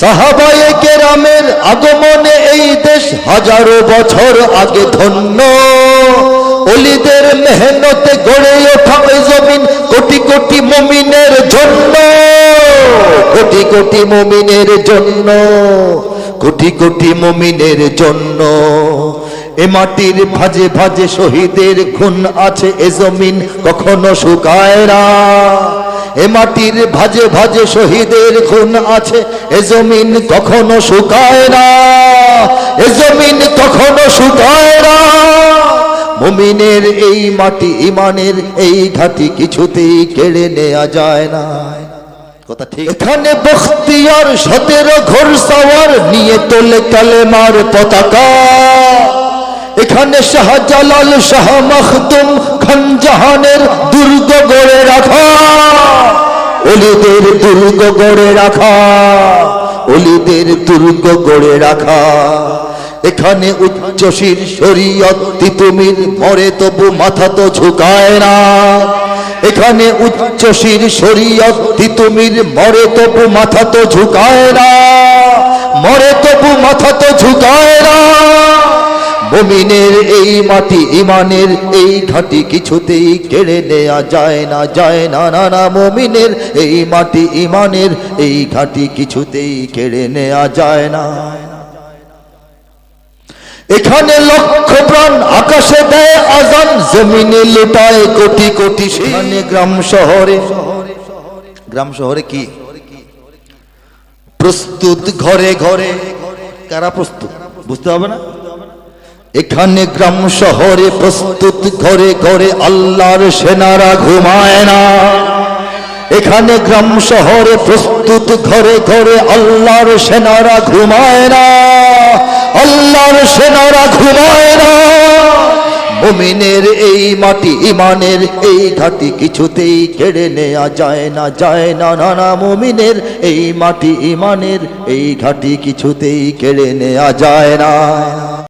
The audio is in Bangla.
সাহাবায়ে কেরামের আগমনে এই দেশ হাজারো বছর আগে ধন্য। অলিদের মেহনতে গড়ে ওঠা জমিন কোটি কোটি মুমিনের জন্য। কোটি কোটি মুমিনের জন্য। কোটি কোটি মুমিনের জন্য। এ মাটির ভাজে ভাজে শহীদের খুন আছে এ জমিন কখনো শুকায় না। এ মাটির ভাজে ভাজে শহীদের খুন আছে। এ জমিন কখনো শুকায় না। এ জমিন কখনো শুকায় না। মুমিনের এই মাটি ইমানের এই ঘাটি কিছুতেই কেড়ে নেওয়া যায় না। কথা ঠিক। এখানে বখতিয়ার সতেরো ঘোর সাওয়ার নিয়ে তোলে কালেমার পতাকা। এখানে শাহজালাল শাহ মখদুম খানজাহানের দুর্গ গড়ে রাখা দুর্গ গড়ে রাখা। অলিদের দুর্গ গড়ে রাখা। এখানে উচ্চশীর শরীয়ত তিতুমির মরে তবু মাথা তো ঝুঁকায় না। এখানে উচ্চশীর শরীয়ত তিতুমির মরে তবু মাথা তো ঝুঁকায় না। মরে তবু মাথা তো ঝুঁকায় না। মুমিনের এই মাটি ইমানের এই ঘাটি কিছুতেই কেড়ে নেয়া যায় না যায় না না না, মুমিনের এই মাটি ইমানের এই ঘাটি কিছুতেই কেড়ে নেয়া যায় না। এখানে লক্ষ প্রাণ আকাশে দেয় আজান, জমিনে লুটায় কোটি কোটি সেখানে গ্রাম শহরে গ্রাম শহরে কি? প্রস্তুত ঘরে ঘরে। কারা প্রস্তুত? বুঝতে হবে না? এখানে গ্রাম শহরে প্রস্তুত ঘরে ঘরে আল্লাহর সেনারা ঘুমায় না। এখানে গ্রাম শহরে প্রস্তুত ঘরে ঘরে আল্লাহর সেনারা ঘুমায় না। আল্লাহর সেনারা ঘুমায় না। মুমিনের এই মাটি ইমানের এই ঘাটি কিছুতেই কেড়ে নেওয়া যায় না যায় না নানা মুমিনের এই মাটি ইমানের এই ঘাটি কিছুতেই কেড়ে নেওয়া যায় না।